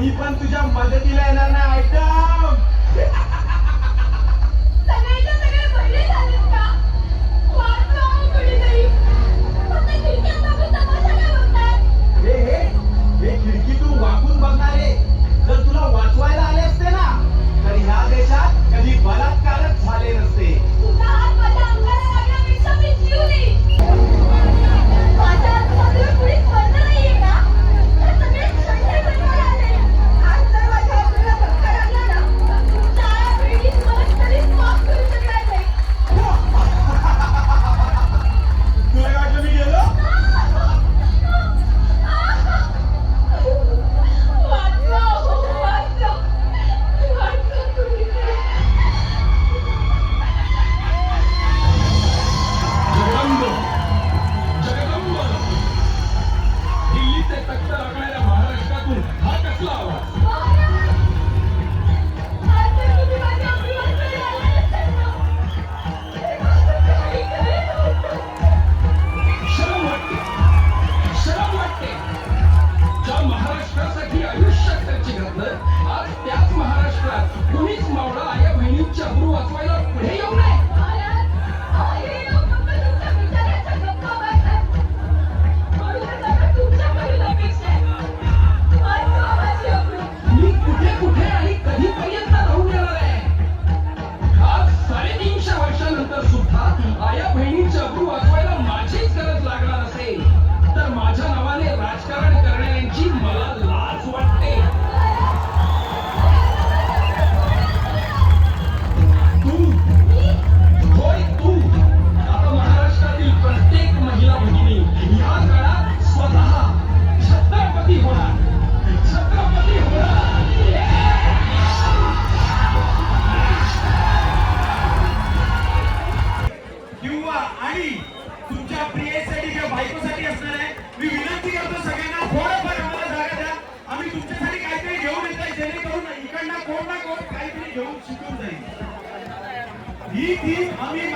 कोणी पण तुझ्या मदतीला รวจไว้รถเฮ้ยยกเลย आणि तुमच्या प्रियेसाठी किंवा बायकोसाठी असणार आहे मी विनंती करतो सगळ्यांना थोडंफार आम्हाला जागा द्या. आम्ही तुमच्यासाठी काहीतरी घेऊन येत आहे जेणेकरून इकडनं कोण ना कोण काहीतरी घेऊन शिकून जाईल. ही थीम आम्ही